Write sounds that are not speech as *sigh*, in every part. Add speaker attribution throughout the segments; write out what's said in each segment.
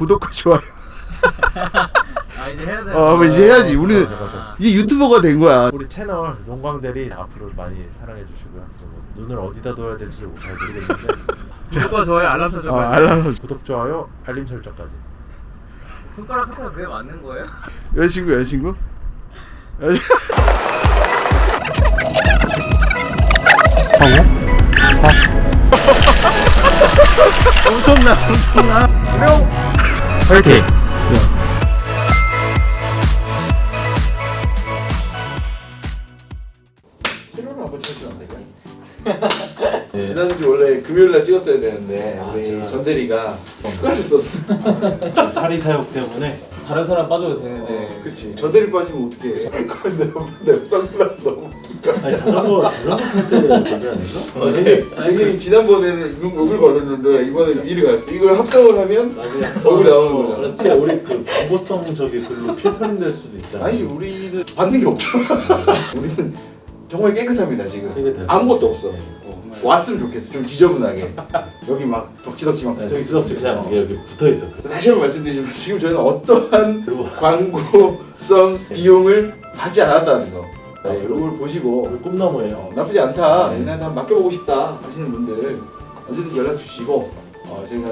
Speaker 1: 구독과 좋아요.
Speaker 2: 아 이제 해야 돼.
Speaker 1: 어, 이제 해야지. 우리는
Speaker 2: 아.
Speaker 1: 이제 유튜버가 된 거야.
Speaker 3: 우리 채널 용광대리 앞으로 많이 사랑해 주시고요. 저는 눈을 어디다 둬야 될지 잘 모르겠는데 *laughs*
Speaker 2: 구독과 좋아요 알람
Speaker 1: 어,
Speaker 2: 설정.
Speaker 1: 알람.
Speaker 3: 구독 좋아요 알림 설정까지.
Speaker 2: 손가락 끝에 그게 맞는 거예요?
Speaker 1: 여자친구, 여자친구? 여자- *laughs*
Speaker 2: 엄청나 엄청나.
Speaker 3: 파이팅.
Speaker 1: 세로로 한번 쳐주면 안 될까요? *laughs* 지난주 원래 금요일 날 찍었어야 되는데 우리
Speaker 3: 제가-
Speaker 1: 전 대리가 휴가를 썼어.
Speaker 3: 사리 사욕 때문에
Speaker 4: 다른 사람 빠져도 되는데
Speaker 1: 그렇지. 전 대리 빠지면. 내가 *laughs* 내가 선글라스 너무 웃기다.
Speaker 3: 아니 자전거 자전거 탈 때는 그게 아닌가?
Speaker 1: 근데 굉장히 지난번에는 눈 목을 걸었는데 이번에 위를 갔어. 이걸 합성을 하면 얼굴이 나오는 거잖아.
Speaker 3: 그렇지 우리 그 광고성 저기 글로 필터링 될 수도 있잖아.
Speaker 1: 아니 우리는 받는 게 없죠. *laughs* 우리는 정말 깨끗합니다 지금.
Speaker 3: 깨끗해요.
Speaker 1: 아무것도 없어. 어, 왔으면 좋겠어. 좀 지저분하게. 여기 막 덕지덕지 막 붙어 있어.
Speaker 3: 덕지덕지 그냥 이게 여기 붙어 있어.
Speaker 1: 다시 한번 말씀드리지만 지금 저희는 어떠한
Speaker 3: 그리고
Speaker 1: 광고성 비용을 받지 않았다는 거. 네, 이런 걸 보시고
Speaker 3: 꿈나무예요.
Speaker 1: 어, 나쁘지 않다. 얘네한테 한번 맡겨보고 싶다 하시는 분들 언제든지 연락 주시고 어, 저희가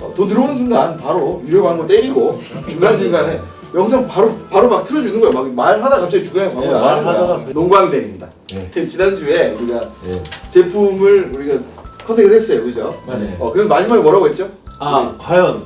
Speaker 1: 어, 돈 들어오는 순간 바로 유료 광고 때리고 중간 중간에 영상 바로 바로 막 틀어주는 거야. 막 말하다 갑자기 중간에 광고
Speaker 3: 네,
Speaker 1: 나가는
Speaker 3: 말하다가
Speaker 1: 거야. 농광대리입니다.
Speaker 3: 네.
Speaker 1: 지난주에 우리가
Speaker 3: 예.
Speaker 1: 제품을 우리가 컨택을 했어요, 그죠?
Speaker 3: 맞아요.
Speaker 1: 어, 그럼 마지막에 뭐라고 했죠?
Speaker 3: 아 과연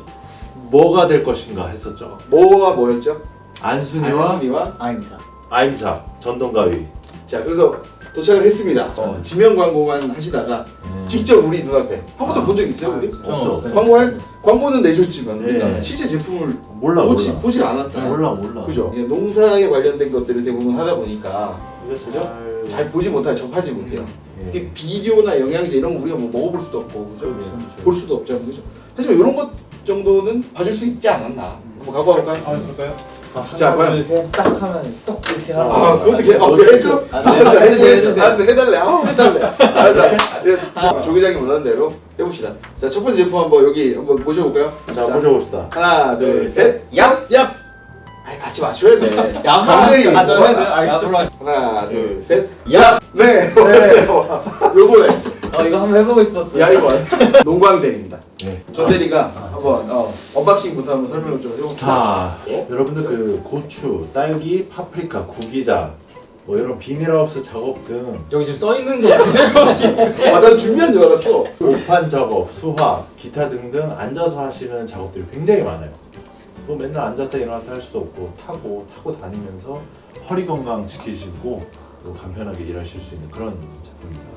Speaker 3: 뭐가 될 것인가 했었죠.
Speaker 1: 뭐와 뭐였죠?
Speaker 3: 안순이와
Speaker 1: 안순이와
Speaker 4: 아닙니다.
Speaker 3: 아임사 전동가위.
Speaker 1: 자 그래서 도착을 했습니다. 어, 지명 광고만 하시다가 직접 우리 눈앞에 한 번도 본 적 있어요 우리?
Speaker 3: 없어 없어.
Speaker 1: 광고할 광고는 내줬지만 우리가
Speaker 3: 네.
Speaker 1: 실제 제품을
Speaker 3: 몰라
Speaker 1: 보지
Speaker 3: 몰라.
Speaker 1: 보질 않았다.
Speaker 3: 몰라 몰라.
Speaker 1: 그죠? 예, 농사에 관련된 것들을 대부분 하다 보니까
Speaker 3: 이거
Speaker 1: 그죠?
Speaker 3: 잘,
Speaker 1: 잘 보지 못하 접하지 못해요.
Speaker 3: 예.
Speaker 1: 이게 비료나 영양제 이런 거 우리가 뭐 먹어볼 수도 없고 그죠?
Speaker 3: 그렇죠.
Speaker 1: 볼 수도 없잖아요, 그죠? 하지만 이런 것 정도는 봐줄 수 있지 않았나? 한번 갖고 와볼까요?
Speaker 4: 아 그럴까요?
Speaker 1: 자, 과연
Speaker 4: 둘 셋 딱 하면 떡 이렇게
Speaker 3: 자,
Speaker 4: 하고
Speaker 1: 아, 그것도 개, 어, 그래 해줘?
Speaker 4: 안 돼.
Speaker 1: 알았어, 해줘. 알았어, 해달래. 아, 해달래. 알았어. 예, 조 기장이 원하는 대로 해봅시다. 자, 첫 번째 제품 한번 여기 한번 모셔볼까요?
Speaker 3: 자 모셔봅시다.
Speaker 1: 하나, 둘, 셋.
Speaker 4: 얍!
Speaker 1: 얍! 아니, 같이 맞춰야 돼. *laughs*
Speaker 4: 얍!
Speaker 1: 강대리.
Speaker 4: 아, 저는
Speaker 1: 뭐야?
Speaker 4: 알겠습니다.
Speaker 1: 하나, 둘, 셋.
Speaker 4: 얍!
Speaker 1: 네. 네. *laughs* 요거네.
Speaker 4: 어 이거 한번 해보고 싶었어요.
Speaker 1: 야, 이거. *laughs* 농광 대리입니다.
Speaker 3: 네.
Speaker 1: 전 대리가 한번 어, 언박싱부터 한번 설명을 좀 해봅시다.
Speaker 3: 자,
Speaker 1: 어?
Speaker 3: 여러분들 그 고추, 딸기, 파프리카, 구기자, 뭐 이런 비닐하우스 작업 등
Speaker 4: 여기 지금 써 있는 거 그대로 시.
Speaker 1: 아, 난 준비한 줄 알았어.
Speaker 3: 오판 작업, 수화, 기타 등등 앉아서 하시는 작업들이 굉장히 많아요. 뭐 맨날 앉았다 일어났다 할 수도 없고 타고 타고 다니면서 허리 건강 지키시고 또 간편하게 일하실 수 있는 그런 작품입니다.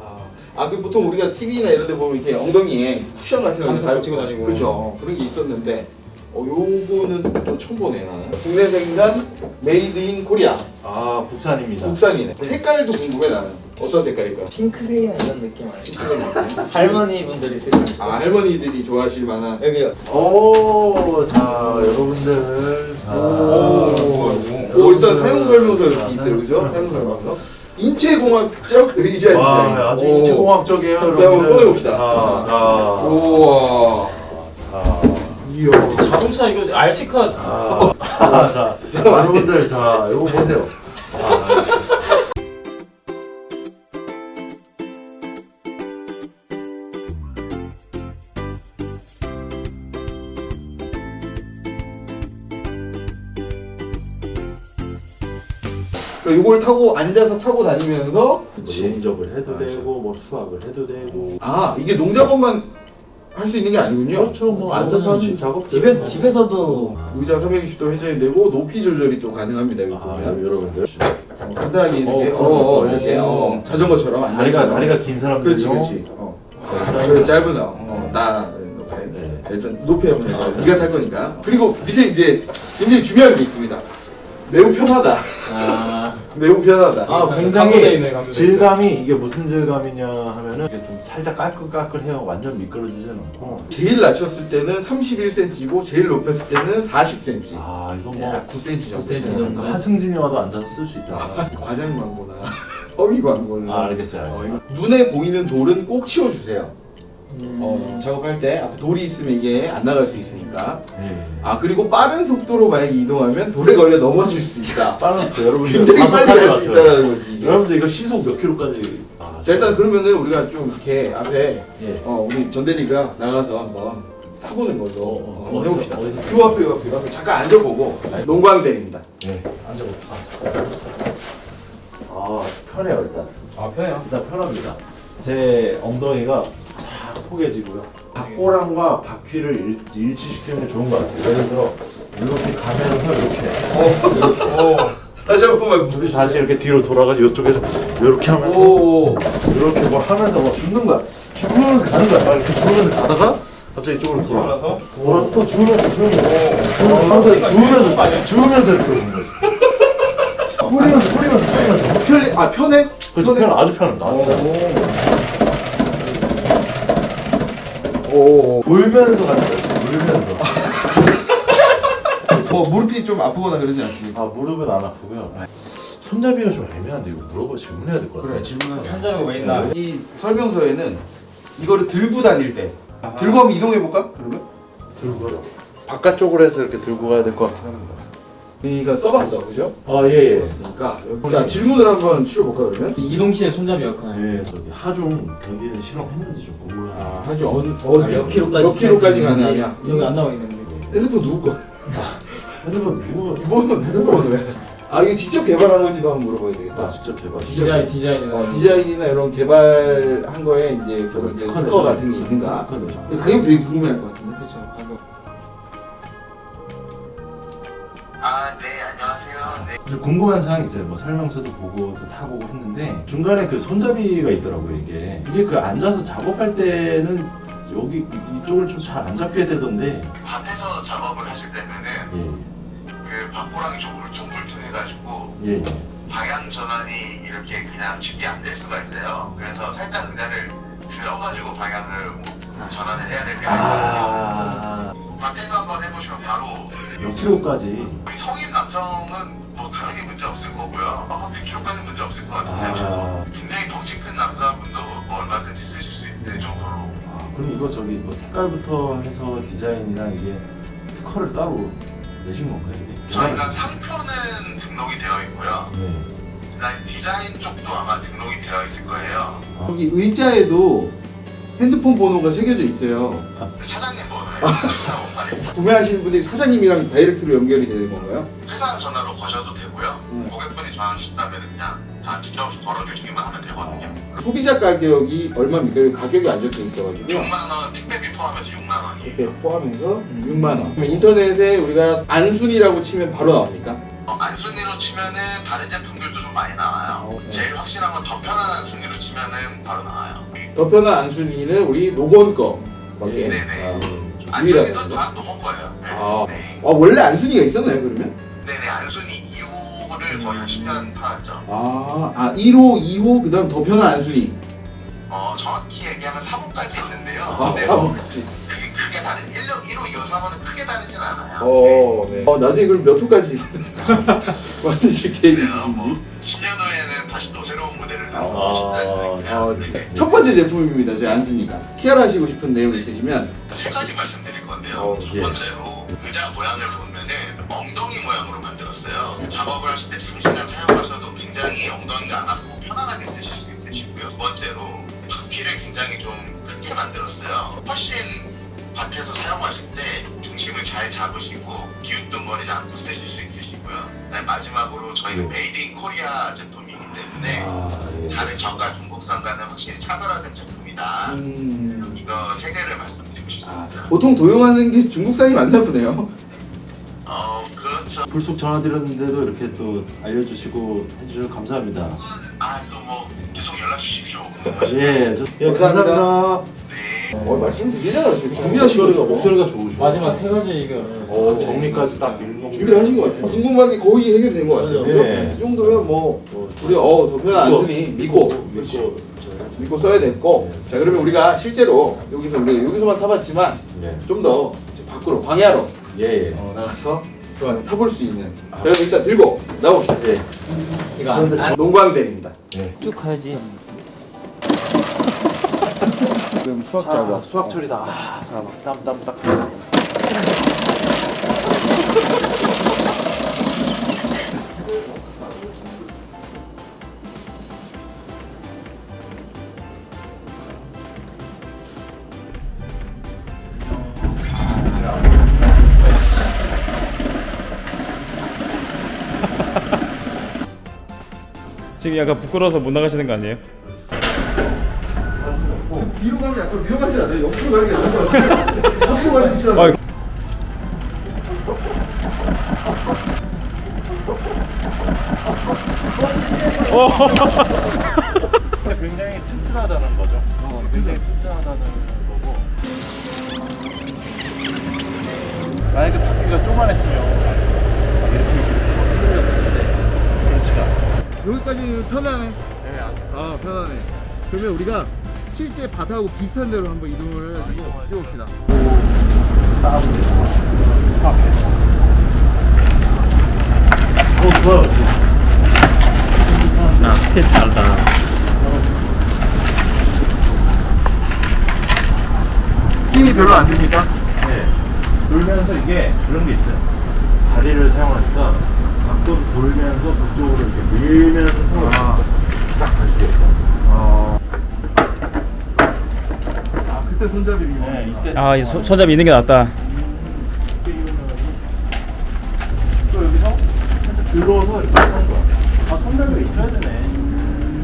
Speaker 1: 아, 그 보통 우리가 TV나 이런 데 보면 이렇게 엉덩이에 쿠션 같은 거
Speaker 4: 항상 달치고 다니고.
Speaker 1: 그죠. 그런 게 있었는데 어, 요거는 또 처음 보네 나는. 국내 생산 메이드 인 코리아
Speaker 3: 아 국산입니다.
Speaker 1: 국산이네. 색깔도 궁금해 나는. 어떤 색깔일까?
Speaker 4: 핑크색이나 이런 느낌 아니에요? 할머니 분들이 쓰는.
Speaker 1: 아 할머니들이 좋아하실 만한
Speaker 4: 여기
Speaker 3: 오, 자 여러분들 자.
Speaker 1: 오, 일단 사용 설명서 이렇게 있어요, 그죠? 사용 설명서. 인체공학적 의자 디자인.
Speaker 3: 와, 아주
Speaker 1: 오.
Speaker 3: 인체공학적이에요.
Speaker 1: 자, 한번
Speaker 3: 여러분들.
Speaker 1: 꺼내봅시다.
Speaker 3: 자, 자,
Speaker 1: 우와.
Speaker 3: 자,
Speaker 1: 이야.
Speaker 4: 자동차 이거 RC카
Speaker 3: 자, 자, 자, 여러분들 자, 이거 보세요. 아,
Speaker 1: 그러니까 이걸 타고 앉아서 타고 다니면서
Speaker 3: 뭐 농접을 해도
Speaker 1: 아,
Speaker 3: 되고, 뭐 수학을 해도 되고.
Speaker 1: 아 이게 농작업만 할 수 있는 게 아니군요.
Speaker 3: 그렇죠, 뭐 앉아서 하는 작업.
Speaker 4: 집에서 집에서도
Speaker 1: 의자 360도 회전이 되고 높이 조절이 또 가능합니다. 이거
Speaker 3: 아,
Speaker 1: 보면
Speaker 3: 여러분들.
Speaker 1: 간단하게 이렇게
Speaker 3: 어,
Speaker 1: 어, 어,
Speaker 3: 어,
Speaker 1: 이렇게
Speaker 4: 어.
Speaker 1: 어, 자전거처럼
Speaker 3: 다리가
Speaker 1: 안전처럼.
Speaker 3: 다리가 긴 사람들.
Speaker 1: 그렇지 그렇지. 어.
Speaker 3: 짧은
Speaker 1: 짧은 어, 어, 나.
Speaker 3: 네.
Speaker 1: 자, 일단 높이 한번 해봐. 네가 탈 거니까. 그리고 밑에 이제 굉장히 중요한 게 있습니다. 매우 편하다.
Speaker 4: 아,
Speaker 1: 매우 편하다.
Speaker 4: 아
Speaker 3: 굉장히
Speaker 4: 굉장히 있네 강조돼 있어요.
Speaker 3: 질감이 이게 무슨 질감이냐 하면은 이게 좀 살짝 까끌까끌해요. 완전 미끄러지진 않고.
Speaker 1: 제일 낮췄을 때는 31cm고 제일 높였을 때는 40cm.
Speaker 3: 아, 이건 뭐
Speaker 1: 약 9cm 정도.
Speaker 4: 9cm 정도.
Speaker 3: 그러니까 하승진이 와도 앉아서 쓸 수 있다. *laughs*
Speaker 1: 과장 광고나 *laughs* 허위 광고는
Speaker 3: 아, 알겠어요.
Speaker 1: 어, 이거 눈에 보이는 돌은 꼭 치워주세요. 어, 작업할 때 앞에 돌이 있으면 이게 안 나갈 수 있으니까
Speaker 3: 예.
Speaker 1: 아 그리고 빠른 속도로 만약에 이동하면 돌에 걸려 넘어질 수 있다 *laughs*
Speaker 3: 빨랐어요 여러분.
Speaker 1: 굉장히 빨리 갈 수 있다는 거지.
Speaker 3: 여러분들 이거 시속 몇 킬로까지? 아,
Speaker 1: 자 일단 그러면은 우리가 좀 이렇게 앞에
Speaker 3: 예.
Speaker 1: 어 우리 전대리가 나가서 한번 타보는 걸로
Speaker 3: 어,
Speaker 1: 한번 해봅시다
Speaker 3: 어디서?
Speaker 1: 요 앞에 요 앞에 요 앞에 잠깐 앉아보고 농광대리입니다
Speaker 3: 예. 앉아봅시다. 아 편해요 일단.
Speaker 1: 아 편해요
Speaker 3: 일단 편합니다. 제 엉덩이가 쫙 포개지고요. 박고랑과 바퀴를 일, 일치시키는 게 좋은 것 같아요. 예를 들어 이렇게 가면서 이렇게
Speaker 1: 다시 한 번만
Speaker 3: 우리 다시 이렇게 뒤로 돌아가지고 이쪽에서 이렇게 하면서
Speaker 1: 오
Speaker 3: 이렇게 뭘 하면서 막 죽는 거야. 죽으면서 가는 거야. 막 이렇게 죽으면서 가다가 갑자기 이쪽으로 돌아서 돌아서 또 죽으면서 죽으면서 죽으면서 죽으면서 죽으면서 이렇게 오는 거야. 뿌리면서 뿌리면서 뿌리면서
Speaker 1: 편리 아 편해
Speaker 3: 그래서 편 아주 편합니다. 아주 편해.
Speaker 1: 오.
Speaker 3: 돌면서 가는 거야. 돌면서.
Speaker 1: 뭐 무릎이 좀 아프거나 그러지 않습니까?
Speaker 3: 아 무릎은 안 아프고요. 손잡이가 좀 애매한데 이거 물어봐 질문해야 될 것 같아.
Speaker 1: 그래 질문하자
Speaker 2: 손잡이가 왜 있나?
Speaker 1: 이 설명서에는 이거를 들고 다닐 때 들고 한번 이동해 볼까? 그러면
Speaker 3: 들고요. 바깥쪽으로 해서 이렇게 들고 가야 될 것 같긴 합니다.
Speaker 1: 그러니까 써봤어 그죠?
Speaker 3: 아 예예.
Speaker 1: 그렇으니까 자 질문을 한번 치러볼까 그러면?
Speaker 4: 이동 시에 손잡이 역할.
Speaker 3: 예 저기 하중 경기는 실험했는지 좀 궁금해요.
Speaker 1: 아, 아주 어느 어느
Speaker 4: 몇 킬로까지?
Speaker 1: 몇 킬로까지 가느냐?
Speaker 4: 여기 안 나와 있는데.
Speaker 1: 핸드폰 누구 거?
Speaker 3: 핸드폰 누구?
Speaker 1: 이번은 핸드폰 왜? 아 이게 직접 개발한 건지도 한번 물어봐야 되겠다.
Speaker 3: 아 직접 개발.
Speaker 4: 디자인 디자인은.
Speaker 1: 어, 디자인이나 이런 개발한 거에 이제 그런 이제 특허 같은 게 있는가? 근데 가격 되게 궁금해할 것 같은
Speaker 3: 좀 궁금한 사항이 있어요. 뭐 설명서도 보고 또 타보고 했는데 중간에 그 손잡이가 있더라고요. 이게 이게 그 앉아서 작업할 때는 여기 이쪽을 좀 잘 안 잡게 되던데.
Speaker 5: 밭에서 작업을 하실 때면은
Speaker 3: 예.
Speaker 5: 그 밭고랑이 좀 울퉁불퉁해가지고
Speaker 3: 예. 예.
Speaker 5: 방향 전환이 이렇게 그냥 쉽게 안 될 수가 있어요. 그래서 살짝 의자를 들어가지고 방향을 전환을 해야 될 때가 있거든요.
Speaker 3: 아.
Speaker 5: 밭에서 한번 해보시면 바로
Speaker 3: 몇 킬로까지?
Speaker 5: 우리 성인 남성은 뭐 당연히 문제 없을 거고요. 아마 100kg까지 문제 없을 것 같은데
Speaker 3: 아.
Speaker 5: 굉장히 덩치 큰 남자분도 뭐 얼마든지 쓰실 수 있을 정도로
Speaker 3: 아, 그럼 이거 저기 뭐 색깔부터 해서 디자인이랑 이게 특허를 따로 내신 건가요? 이게?
Speaker 5: 저희가 상표는 등록이 되어 있고요.
Speaker 3: 네.
Speaker 5: 그다음 디자인 쪽도 아마 등록이 되어 있을 거예요.
Speaker 1: 여기 의자에도 핸드폰 번호가 새겨져 있어요.
Speaker 5: 사장님 번호예요. 6458에
Speaker 1: 구매하시는 분들이 사장님이랑 다이렉트로 연결이 되는 건가요?
Speaker 5: 회사 전화로 거셔도 되고요.
Speaker 1: 음.
Speaker 5: 고객분이 전화 주신다면 그냥 다 없이 걸어주시기만 하면 되거든요.
Speaker 1: 소비자 가격이 얼마입니까? 여기 가격이 안 적혀 있어가지고
Speaker 5: 6만 원 택배비 포함해서 6만 원이에요.
Speaker 1: 택배 포함해서 6만 원. 그럼 인터넷에 우리가 안순이라고 치면 바로 나옵니까?
Speaker 5: 어, 안순위로 치면은 다른 제품들도 좀 많이 나와요.
Speaker 1: 어, 네.
Speaker 5: 제일 확실한 건 더 편한 안순위 로 치면은 바로 나와요.
Speaker 1: 더 편한 안순이는 우리 노건 거밖에.
Speaker 5: 네네.
Speaker 1: 아.
Speaker 5: 다 녹은 거예요. 네.
Speaker 1: 아.
Speaker 5: 네.
Speaker 1: 아 원래 안순이가 있었나요 그러면?
Speaker 5: 네네 안순위 2호를 거의 한 10년 팔았죠.
Speaker 1: 아, 아 1호, 2호 그다음 더 편한 안순이.
Speaker 5: 어 정확히 얘기하면 3호까지 있는데요.
Speaker 1: 아,
Speaker 5: 네,
Speaker 1: 3호까지.
Speaker 5: 그게 크게 다른 1호, 1호, 2호, 3호는 크게 다르진 않아요.
Speaker 1: 어, 네. 어 나중에 그럼 몇 호까지 *laughs* 만드실 계획이
Speaker 5: 그래요. 뭐
Speaker 3: 아,
Speaker 5: 나오고
Speaker 1: 아,
Speaker 5: 네.
Speaker 1: 첫 번째 제품입니다. 저희 안순이가. 케어하시고 싶은 내용 있으시면
Speaker 5: 세 가지 말씀드릴 건데요.
Speaker 1: 어,
Speaker 5: 첫
Speaker 3: 예.
Speaker 5: 번째로 의자 모양을 보면은 엉덩이 모양으로 만들었어요. 작업을 하실 때 장시간 사용하셔도 굉장히 엉덩이가 안 아프고 편안하게 쓰실 수 있으시고요. 두 번째로 바퀴를 굉장히 좀 크게 만들었어요. 훨씬 밭에서 사용하실 때 중심을 잘 잡으시고 기웃뚱거리지 않고 쓰실 수 있으시고요. 그다음에 마지막으로 저희는
Speaker 3: 네.
Speaker 5: 메이드 인 코리아 제품이기 때문에
Speaker 3: 아, 예.
Speaker 5: 다른 저가 중국산과는 확실히 차별화된 제품이다.
Speaker 1: 음,
Speaker 5: 이거 세 개를 말씀드리고
Speaker 1: 아,
Speaker 5: 싶습니다.
Speaker 1: 보통 도용하는 게 중국산이 맞나 보네요.
Speaker 5: 어 그렇죠.
Speaker 3: 불쑥 전화드렸는데도 이렇게 또 알려주시고 해주셔서 감사합니다.
Speaker 5: 아또 뭐 계속 연락 주십시오.
Speaker 3: 예, 저, 예
Speaker 1: 감사합니다.
Speaker 3: 감사합니다.
Speaker 5: 네.
Speaker 1: 어, 말씀 되게 잘하시고 준비하시고
Speaker 3: 목소리가. 목소리가 좋으시고
Speaker 4: 마지막 세 가지 의견.
Speaker 1: 어,
Speaker 3: 정리까지 딱 읽는
Speaker 1: 준비를 하신 것 같아요. 궁금한 게 거의 해결된 것 같아요. 그죠?
Speaker 3: 네.
Speaker 1: 이 정도면 뭐
Speaker 3: 뭐,
Speaker 1: 우리 어, 더 편한
Speaker 3: 믿고,
Speaker 1: 안순이 믿고
Speaker 3: 믿고
Speaker 1: 믿고 써야 됐고 자 그러면 우리가 실제로 여기서 우리가 여기서만 타봤지만
Speaker 3: 예,
Speaker 1: 좀더 밖으로 광야로
Speaker 3: 예, 예.
Speaker 1: 어, 나가서
Speaker 4: 좋아요.
Speaker 1: 타볼 수 있는 자 그럼 일단 들고 나봅시다
Speaker 3: 예.
Speaker 4: 이거 안, 안
Speaker 1: 농광대리입니다
Speaker 3: 예.
Speaker 4: 쭉 가야지.
Speaker 1: 지금 수학
Speaker 3: 자,
Speaker 1: 작업.
Speaker 3: 수학 처리다. 아, 땀, 땀, 딱.
Speaker 6: 지금 약간 부끄러워서 못 나가시는 거 아니에요?
Speaker 1: 약간 위험하지 않아요? 옆으로 가는 게 나을 것 같아요. 앞으로 갈수 있잖아.
Speaker 6: 아,
Speaker 3: 굉장히 튼튼하다는 거죠. 어, 굉장히 튼튼하다는 거고. 만약에 바퀴가 쪼만했으면 막 이렇게 흔들렸을 텐데 그렇지가 않아.
Speaker 1: 여기까지는 편하네.
Speaker 3: 네, 안
Speaker 1: 아 편하네. 그러면 우리가 실제 바다하고 비슷한 데로 한번 이동을 해가지고 뛰어봅시다.
Speaker 3: 어, 좋아요.
Speaker 2: 아 확실히 다르다.
Speaker 1: 힘이 별로 안 드니까.
Speaker 3: 네. 돌면서 이게 그런 게 있어요. 다리를 사용하니까 가끔 돌면서 그쪽으로 이렇게 밀면서 손을 딱갈 수 있어요.
Speaker 1: 어. 아 그때 손잡이 이거.
Speaker 3: 네, 이때
Speaker 6: 아, 이 손- 손잡이 있는 게 낫다.
Speaker 3: 또 여기서 살짝 들어서 이렇게 하는 거야. 아, 손잡이가 있어야 되네.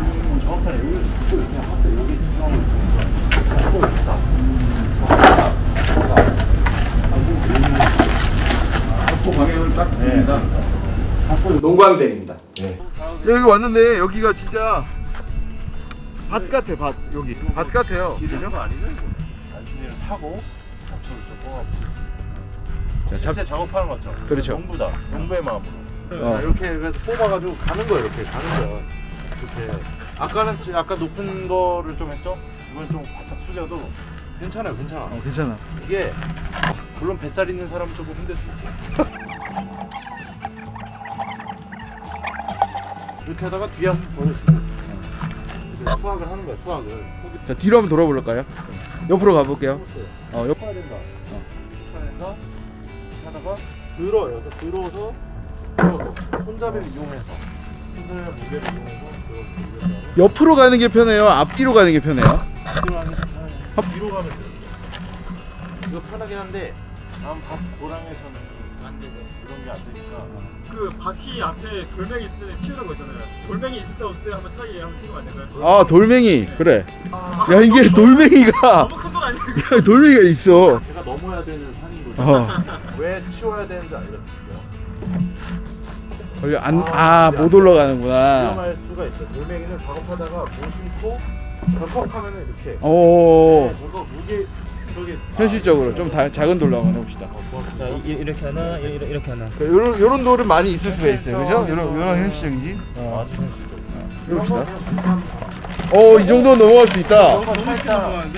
Speaker 3: 어, 정확하네. 여기 또 이렇게 하트 여기 집중하고 있으니까. 잡고 있다. 잡고
Speaker 1: 잡고 방향을 딱
Speaker 3: 네.
Speaker 1: 농광대입니다.
Speaker 3: 네.
Speaker 1: 여기 왔는데 여기가 진짜 밭 같아 밭 여기 밭 같아요.
Speaker 3: 이런 거 아니죠? 이거? 안춘이를 타고 잡초를 좀 뽑아보겠습니다.
Speaker 1: 자, 잡-
Speaker 3: 실제 작업하는 것처럼.
Speaker 1: 그렇죠.
Speaker 3: 농부다. 농부의 마음으로.
Speaker 1: 어.
Speaker 3: 자, 이렇게 해서 뽑아가지고 가는 거예요. 이렇게 가는 거야. 이렇게. 아까는 좀 약간 높은 거를 좀 했죠? 이건 좀 바싹 숙여도 괜찮아요. 괜찮아.
Speaker 1: 어, 괜찮아.
Speaker 3: 이게 물론 뱃살 있는 사람은 조금 힘들 수 있어요. *laughs* 이렇게 하다가 뒤에 한번 이제 수학을 하는 거야. 수학을.
Speaker 1: 자 뒤로 한번 돌아볼까요? 옆으로 가볼게요. 어, 옆.
Speaker 3: 해야 된다. 해서 하다가 들어요. 그러니까 들어서 들어서 손잡이를 이용해서 손잡이와 무게를 이용해서 들어서 무게를
Speaker 1: 옆으로 가는 게 편해요. 앞뒤로 가는 게 편해요.
Speaker 3: 앞뒤로 가는 게 편하게. 뒤로 가면 돼요. 이거 편하긴 한데 다음 밥 고랑에서는 안 되죠. 이런 게 안 되니까.
Speaker 6: 그 바퀴 앞에 돌멩이 있을 때 치우라고 했잖아요. 돌멩이 있을 때 없을 때 한번 차이 한번 찍으면 안 될까요?
Speaker 1: 아 돌멩이 그래. 야 이게 돌멩이가
Speaker 6: 너무 큰건 아니에요.
Speaker 1: 야, 돌멩이가 있어.
Speaker 3: 제가 넘어야 되는 산인 거죠.
Speaker 1: 어. *laughs*
Speaker 3: 왜 치워야 되는지 알려드릴게요.
Speaker 1: 걸려 안아못 올라가는구나.
Speaker 3: 위험할 수가 있어요. 돌멩이는 작업하다가 못 심고 덜컥 하면은 이렇게.
Speaker 1: 오.
Speaker 3: 네, 저거 무게
Speaker 1: 현실적으로 좀 다, 작은 돌로 한번 해봅시다.
Speaker 3: 어.
Speaker 2: 자 이, 이렇게 하나 이- 이렇게, 이렇게 하나.
Speaker 1: 그 요런 요런 돌은 많이 있을 수가 있어요. 그죠? 요런 요런 현실적이지.
Speaker 3: 어, 아주 현실적이야.
Speaker 1: 해봅시다. 어, 이 정도는 넘어갈 수 있다.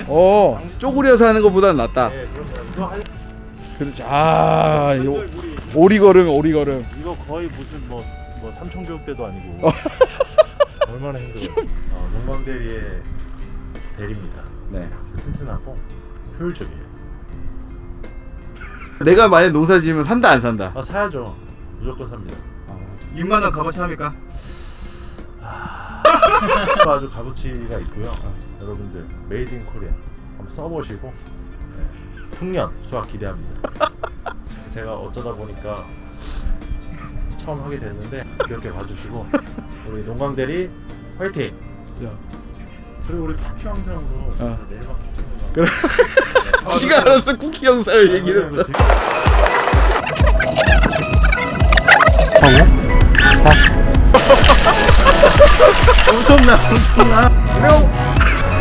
Speaker 1: 어, 쪼그려서 하는 것보다는 낫다.
Speaker 3: 할
Speaker 1: 그렇지. 아, 요, 오리걸음, 오리걸음.
Speaker 3: 이거 거의 무슨 뭐, 뭐 삼천 교육 때도 아니고 얼마나 힘들어요. 어, 농광대리의 대리입니다.
Speaker 1: 네.
Speaker 3: 튼튼하고 효율적이에요. *laughs*
Speaker 1: 내가 만약 농사 지으면 산다 안 산다.
Speaker 3: 아 사야죠. 무조건 삽니다.
Speaker 6: 6만 원 값어치 합니까? *laughs*
Speaker 3: 아주 값어치가 있고요. 여러분들 메이드 인 코리아 한번 써보시고 네, 풍년 수학 기대합니다. *laughs* 제가 어쩌다 보니까 처음 하게 됐는데 그렇게 봐주시고 우리 농광 대리 화이팅!
Speaker 1: 야.
Speaker 3: 그리고 우리
Speaker 1: 어.
Speaker 3: 내일밖에 찍는 거
Speaker 1: 그래. 지가 알아서 쿠키 영상을 얘기를 했어.
Speaker 6: 엄청나, 엄청나.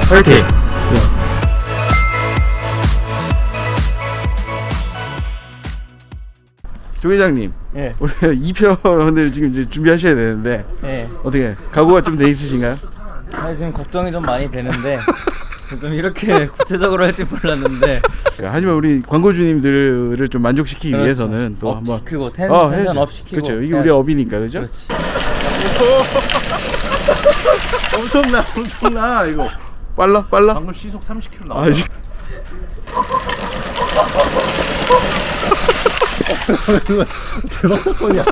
Speaker 2: 화이팅.
Speaker 1: 조 회장님,
Speaker 4: 예.
Speaker 1: 우리 2편을 지금 이제 준비하셔야 되는데
Speaker 4: 예.
Speaker 1: 어떻게 각오가 좀 돼 있으신가요?
Speaker 4: 아, 지금 걱정이 좀 많이 되는데 *laughs* 좀 이렇게 *laughs* 구체적으로 할줄 몰랐는데
Speaker 1: 하지만 우리 광고주님들을 좀 만족시키기
Speaker 4: 그렇죠.
Speaker 1: 위해서는 또
Speaker 4: 업
Speaker 1: 한번
Speaker 4: 시키고 텐,
Speaker 1: 어,
Speaker 4: 텐션. 업 시키고
Speaker 1: 그렇죠. 이게
Speaker 4: 해야지.
Speaker 1: 우리 업이니까 그죠?
Speaker 4: 그렇지 *laughs*
Speaker 1: 엄청나, 엄청나 이거. 빨라 빨라.
Speaker 3: 방금 시속 30km
Speaker 1: 아,
Speaker 3: 나왔어.
Speaker 1: 이-
Speaker 3: 대박 사건이야.